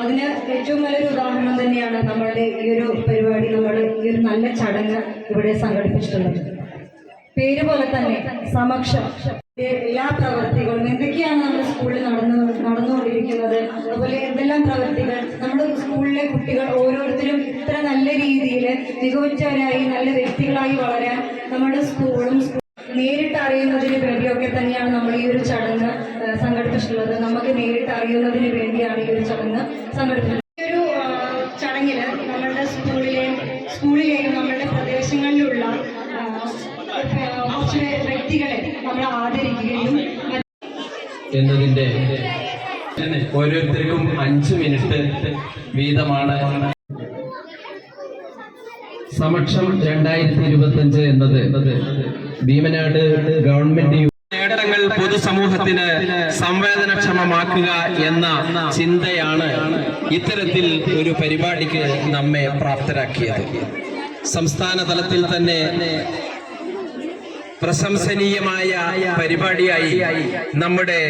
അതിന് ഏറ്റവും നല്ലൊരു ഉദാഹരണം തന്നെയാണ് നമ്മളുടെ ഈ ഒരു പരിപാടി നമ്മൾ ഈ ഒരു നല്ല ചടങ്ങ് ഇവിടെ സംഘടിപ്പിച്ചിട്ടുള്ളത്. പേര് പോലെ തന്നെ സമക്ഷം എല്ലാ പ്രവർത്തികളും എന്തൊക്കെയാണ് നമ്മുടെ സ്കൂളിൽ നടന്നു നടന്നുകൊണ്ടിരിക്കുന്നത് അതുപോലെ എന്തെല്ലാം പ്രവർത്തികൾ നമ്മുടെ സ്കൂളിലെ കുട്ടികൾ ഓരോരുത്തരും ഇത്ര നല്ല രീതിയിൽ മികവുറ്റവരായി നല്ല വ്യക്തികളായി വളരാൻ നമ്മുടെ സ്കൂളും സ്കൂ- നേരിട്ട് അറിയുന്നതിന് വേണ്ടിയൊക്കെ തന്നെയാണ് നമ്മൾ ഈ ഒരു ചടങ്ങ് സംഘടിപ്പിച്ചിട്ടുള്ളത്. നമുക്ക് നേരിട്ട് അറിയുന്നതിന് വേണ്ടിയാണ് ഈ ഒരു ചടങ്ങ് സംഘടിപ്പിച്ചത് ഈ ഒരു ചടങ്ങിൽ നമ്മളുടെ സ്കൂളിലെ സ്കൂളിലെയും നമ്മളുടെ പ്രദേശങ്ങളിലുള്ള കുറച്ച് വ്യക്തികളെ നമ്മൾ ആദരിക്കുകയും എന്നതിന്റെ ഓരോരുത്തർക്കും അഞ്ച് മിനിറ്റ് വീതമാണ്. സമക്ഷം രണ്ടായിരത്തി ഇരുപത്തി അഞ്ച് എന്നത് ഭീമനാട് ഗവൺമെന്റ് നേട്ടങ്ങൾ പൊതുസമൂഹത്തിന് സംവേദനക്ഷമമാക്കുക എന്ന ചിന്തയാണ് ഇത്തരത്തിൽ ഒരു പരിപാടിക്ക് നമ്മെ പ്രാപ്തരാക്കിയത്. സംസ്ഥാന തലത്തിൽ തന്നെ പ്രശംസനീയമായ പരിപാടിയായി നമ്മുടെ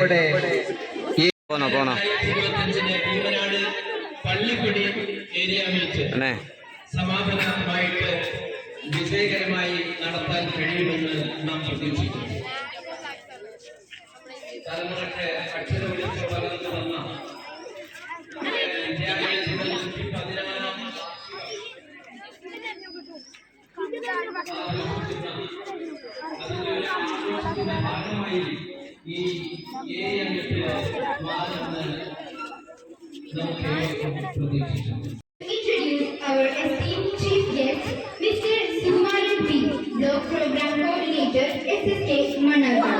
പള്ളിക്കുടി ഏരിയ അണ്ണേ വിജയകരമായി നടത്താൻ കഴിയുമെന്ന് നാം പ്രതീക്ഷിക്കുന്നു. തലമുറയ്ക്ക് അക്ഷര നൂറ്റി പതിനാറാം ഭാഗമായി ഈ ഏരിയ മീറ്റ് മാറുമെന്ന് നമുക്ക് ഏവർക്കും Coordinator, SSK Manava.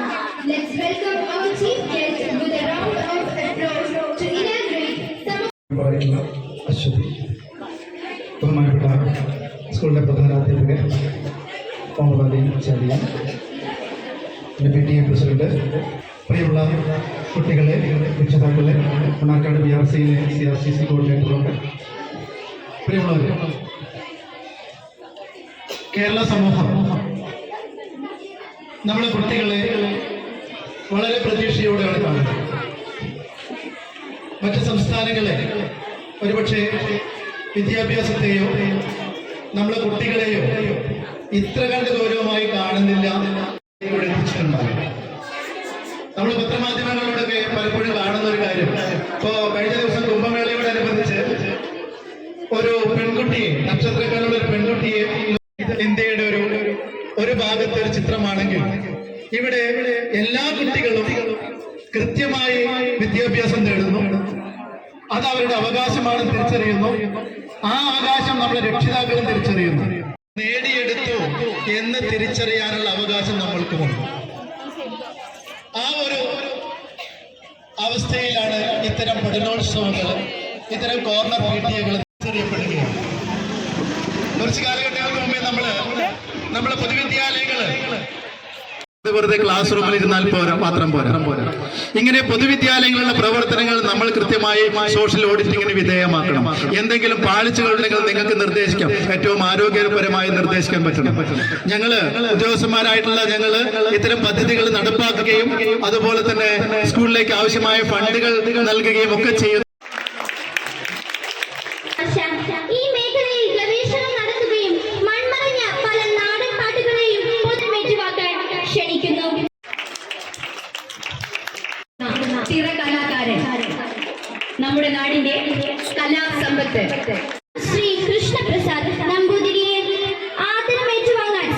Let's welcome our chief guest with a round of applause to inaugurate some of പാടിയുള്ള Aswathy ബഹുമാനപ്പെട്ട സ്കൂളിലെ പ്രധാനാധ്യാപകൻ കോമളാദീൻ ചാലിയൻ എൻ്റെ പി ടി എ പ്രസിഡന്റ് പ്രിയമുള്ള കുട്ടികളെ രക്ഷിതാക്കളെ മണ്ണാർക്കാട് ബി ആർ സിയിലെ സി ആർ സി സി കോർഡിനേറ്ററൊക്കെ പ്രിയമുള്ളവരെ കേരള സമൂഹം നമ്മുടെ കുട്ടികളെ വളരെ പ്രതീക്ഷയോടെയാണ് കാണുന്നത്. മറ്റ് സംസ്ഥാനങ്ങളെ ഒരുപക്ഷെ വിദ്യാഭ്യാസത്തെയോ നമ്മുടെ കുട്ടികളെയോ ഇത്ര കണ്ട് ഗൗരവമായി കാണുന്നില്ല ഇവിടെ നമ്മൾ പത്രമാധ്യമങ്ങളിലൂടെയൊക്കെ പലപ്പോഴും കാണുന്ന ഒരു കാര്യം. ഇപ്പോ കഴിഞ്ഞ ദിവസം കുംഭമേളയോടനുബന്ധിച്ച് ഒരു പെൺകുട്ടിയെ നക്ഷത്രക്കാരുടെ ഒരു പെൺകുട്ടിയെ ഭാഗത്തെ ഒരു ചിത്രമാണെങ്കിൽ ഇവിടെ എല്ലാ കുട്ടികളും കൃത്യമായി വിദ്യാഭ്യാസം നേടുന്നു അത് അവരുടെ അവകാശമാണ് തിരിച്ചറിയുന്നു. ആ അവകാശം നമ്മുടെ രക്ഷിതാക്കളും തിരിച്ചറിയുന്നു. നേടിയെടുത്തു എന്ന് തിരിച്ചറിയാനുള്ള അവകാശം നമ്മൾക്കുമുണ്ട്. ആ ഒരു അവസ്ഥയിലാണ് ഇത്തരം പഠനോത്സവങ്ങൾ ഇത്തരം കോർണർ പീഡിയകൾ തിരിച്ചറിയപ്പെടുകയാണ് കുറച്ച് കാലഘട്ടങ്ങൾക്ക് മുമ്പേ നമ്മൾ നമ്മളെ പൊതുവിദ്യാലയങ്ങൾ ഇത് വെറുതെ ക്ലാസ് റൂമിൽ ഇരുന്നാൽ പോരാ മാത്രം പോരാ. ഇങ്ങനെ പൊതുവിദ്യാലയങ്ങളിലെ പ്രവർത്തനങ്ങൾ നമ്മൾ കൃത്യമായി സോഷ്യൽ ഓഡിറ്റിങ്ങിന് വിധേയമാക്കണം. എന്തെങ്കിലും പാളിച്ചകൾ ഉണ്ടെങ്കിൽ നിങ്ങൾക്ക് നിർദ്ദേശിക്കാം. ഏറ്റവും ആരോഗ്യപരമായി നിർദ്ദേശിക്കാൻ പറ്റണം. ഞങ്ങൾ ഉദ്യോഗസ്ഥന്മാരായിട്ടുള്ള ഞങ്ങൾ ഇത്തരം പദ്ധതികൾ നടപ്പാക്കുകയും അതുപോലെ തന്നെ സ്കൂളിലേക്ക് ആവശ്യമായ ഫണ്ടുകൾ നൽകുകയും ഒക്കെ ചെയ്യുന്നു. നമ്മുടെ നാടിന്റെ കലാസമ്പത്ത്. ശ്രീ കൃഷ്ണപ്രസാദ് നമ്പൂതിരിയെ ആദരമേറ്റുവാങ്ങാൻ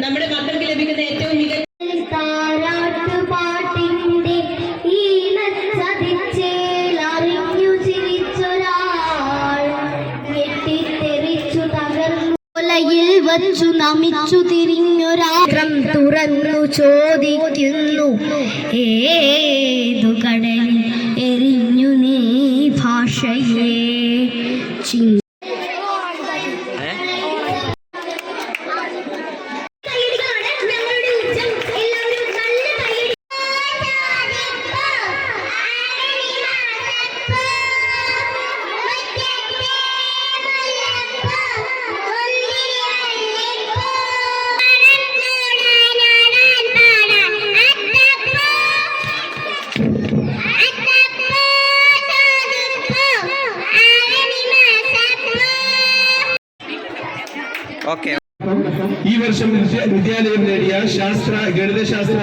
നമ്മുടെ മക്കൾക്ക് ലഭിക്കുന്ന ഏറ്റവും മികച്ച വച്ചു നമിച്ചു തിരിഞ്ഞൊരാത്രം തുറന്നു ചോദിക്കുന്നു ഏതു കട ಧರ್ಮಶಾಸ್ತ್ರ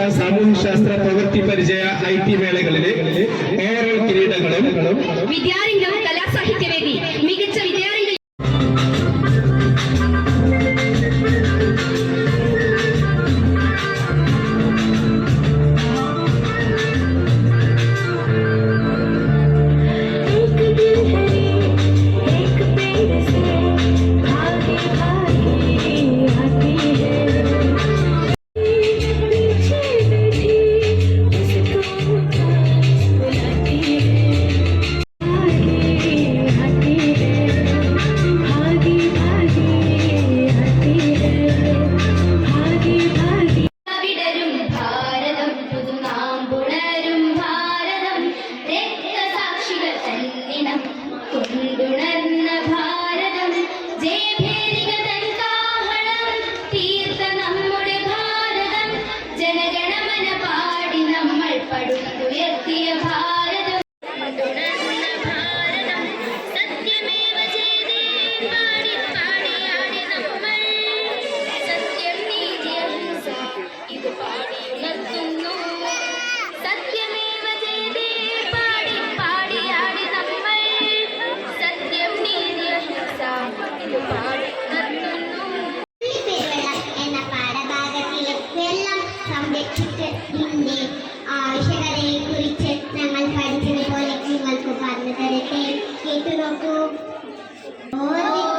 Kita nak tu. Oh,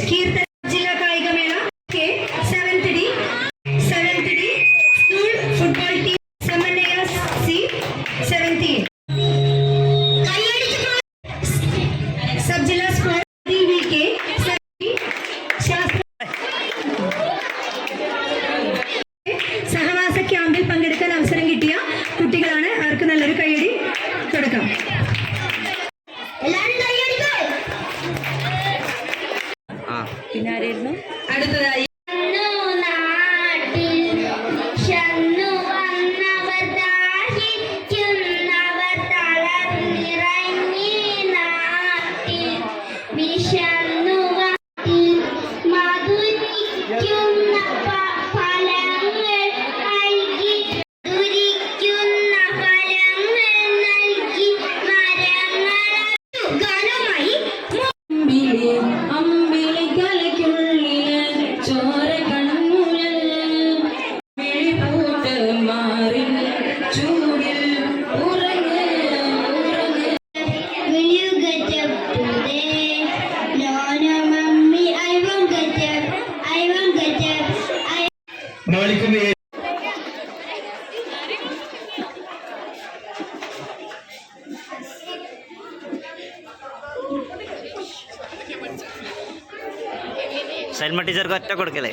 Keep. Salma ടീച്ചർക്ക് ഒറ്റ കൊടുക്കലേ.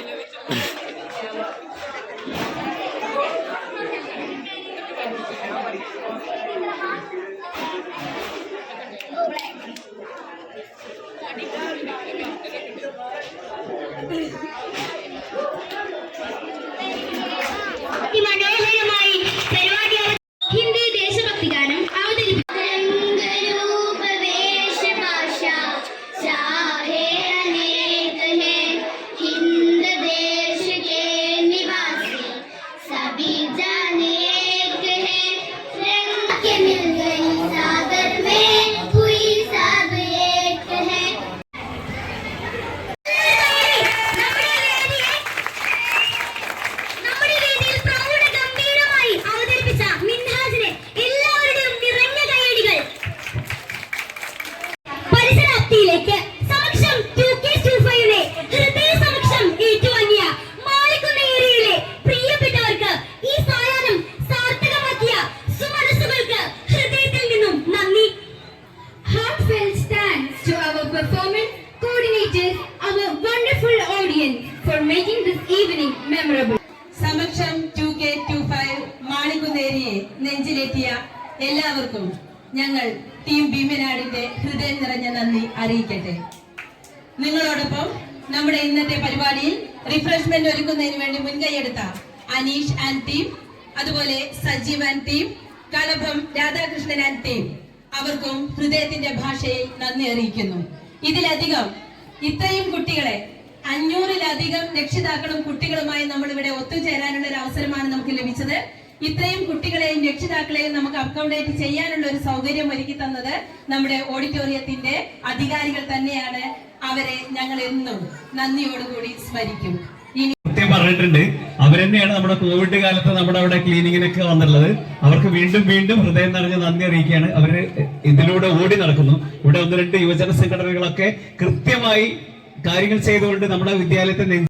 Wonderful for making this evening memorable. സമക്ഷം ടു കെ ടു ഫൈവ് മാണിക്കുന്നേരിയെ നെഞ്ചിലെത്തിയ എല്ലാവർക്കും ഞങ്ങൾ ടീം ഭീമനാടിന്റെ ഹൃദയം നിറഞ്ഞ നന്ദി അറിയിക്കട്ടെ നിങ്ങളോടൊപ്പം നമ്മുടെ ഇന്നത്തെ പരിപാടിയിൽ റിഫ്രഷ്മെന്റ് ഒരുക്കുന്നതിന് വേണ്ടി മുൻകൈയെടുത്ത അനീഷ് ആൻഡ് ടീം അതുപോലെ Sajeev and team Kalabham Radhakrishnan and team അവർക്കും ഹൃദയത്തിന്റെ ഭാഷയിൽ നന്ദി അറിയിക്കുന്നു ഇതിലധികം ഇത്രയും കുട്ടികളെ അഞ്ഞൂറിലധികം രക്ഷിതാക്കളും കുട്ടികളുമായി നമ്മൾ ഇവിടെ ഒത്തുചേരാനുള്ള ഒരു അവസരമാണ് നമുക്ക് ലഭിച്ചത്. ഇത്രയും കുട്ടികളെയും രക്ഷിതാക്കളെയും നമുക്ക് അക്കോമഡേറ്റ് ചെയ്യാനുള്ള ഒരു സൗകര്യം ഒരുക്കി തന്നത് നമ്മുടെ ഓഡിറ്റോറിയത്തിന്റെ അധികാരികൾ തന്നെയാണ്. അവരെ ഞങ്ങൾ എന്നും നന്ദിയോടുകൂടി സ്മരിക്കും. പറഞ്ഞിട്ടുണ്ട്. അവരെന്നെയാണ് നമ്മുടെ കോവിഡ് കാലത്ത് നമ്മുടെ അവിടെ ക്ലീനിങ്ങിനൊക്കെ വന്നുള്ളത് അവർക്ക് വീണ്ടും വീണ്ടും ഹൃദയം നിറഞ്ഞ നന്ദി അറിയിക്കുകയാണ്. അവർ ഇതിലൂടെ ഓടി നടക്കുന്നു. ഇവിടെ ഒന്ന് രണ്ട് യുവജന സംഘടനകളൊക്കെ കൃത്യമായി കാര്യങ്ങൾ ചെയ്തുകൊണ്ട് നമ്മുടെ വിദ്യാലയത്തെ